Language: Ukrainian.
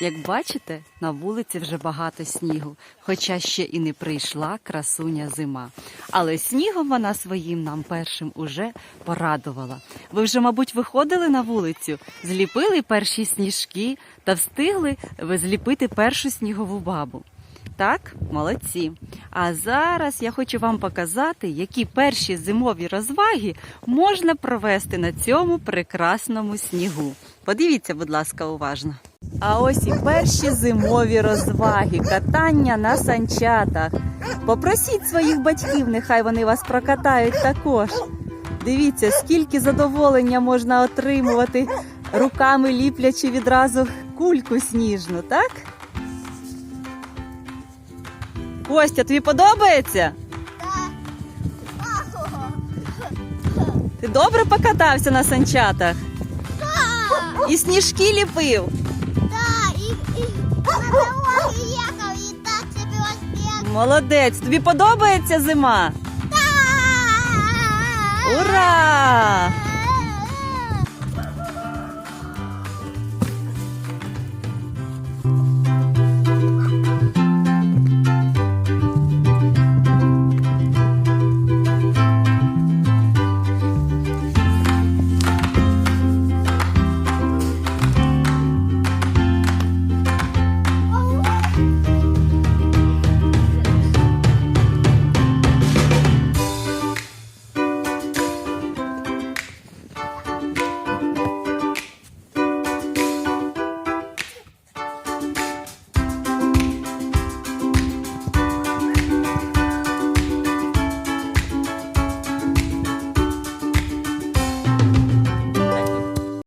Як бачите, на вулиці вже багато снігу, хоча ще і не прийшла красуня зима. Але снігом вона своїм нам першим уже порадувала. Ви вже, мабуть, виходили на вулицю, зліпили перші сніжки та встигли зліпити першу снігову бабу. Так, молодці. А зараз я хочу вам показати, які перші зимові розваги можна провести на цьому прекрасному снігу. Подивіться, будь ласка, уважно. А ось і перші зимові розваги, катання на санчатах. Попросіть своїх батьків, нехай вони вас прокатають також. Дивіться, скільки задоволення можна отримувати, руками ліплячи відразу кульку сніжну, так? Костя, тобі подобається? Ти добре покатався на санчатах? І сніжки ліпив. Їхав, і так. Молодець, тобі подобається зима? Так! Ура!